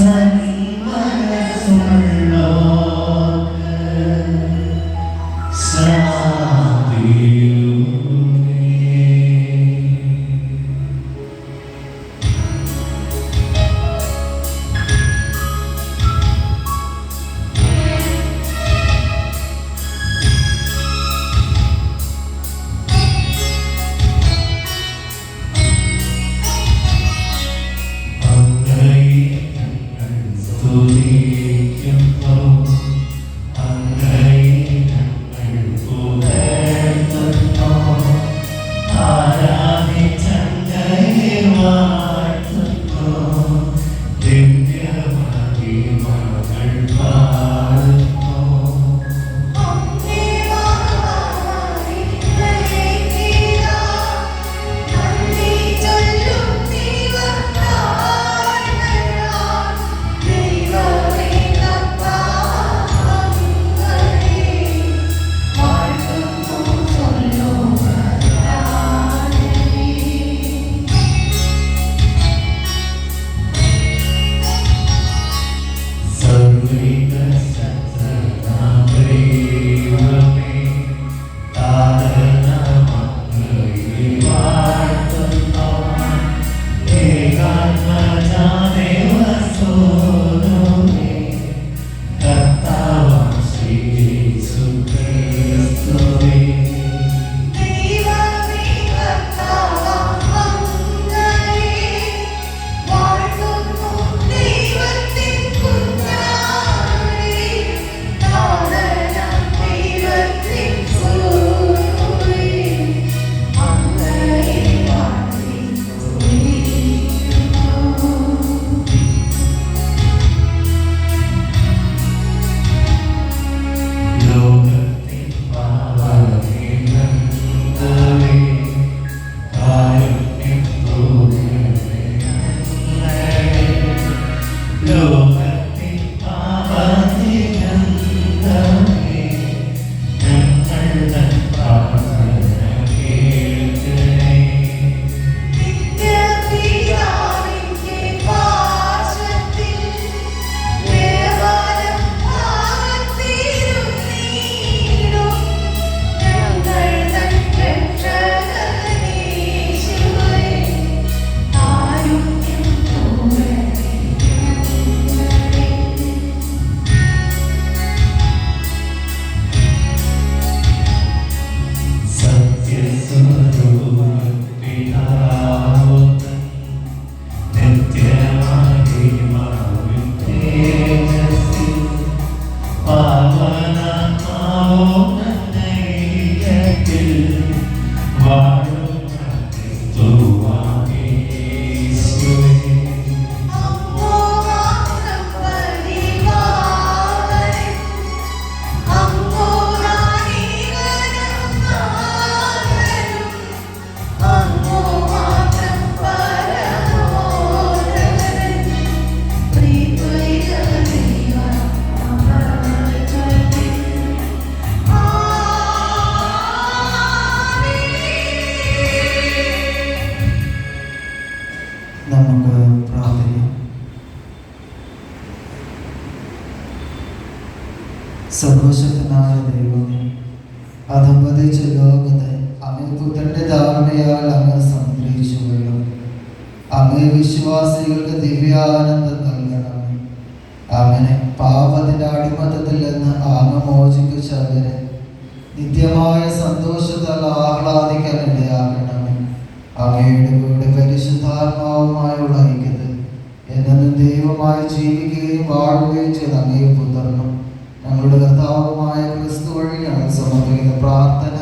time സർവശക്തനായ ദൈവമേ അതമ്പതിച്ച ലോകത്തെ അങ്ങേ പുത്രന്റെ ധാരണയാൽ അങ്ങ് സംഗ്രഹിച്ചുവല്ലോ അങ്ങേ വിശ്വാസികൾക്ക് ദിവ്യാനന്ദം നൽകണം അങ്ങനെ പാപത്തിന്റെ അടിമത്തത്തിൽ നിന്ന് അങ്ങ് മോചിപ്പിച്ചവരെ നിത്യമായ സന്തോഷത്താൽ ആഹ്ലാദിക്കാൻ ഇടയാകണമേ അങ്ങയുടെ കൂടെ പരിശുദ്ധാത്മാവുമായുള്ള ഐക്യത എന്നത് ദൈവമായി ജീവിക്കുകയും വാഴുകയും ചെയ്ത അങ്ങേ ഞങ്ങളുടെ കർത്താവുമായ ക്രിസ്തു വഴിയാണ് സമർപ്പിക്കുന്ന പ്രാർത്ഥന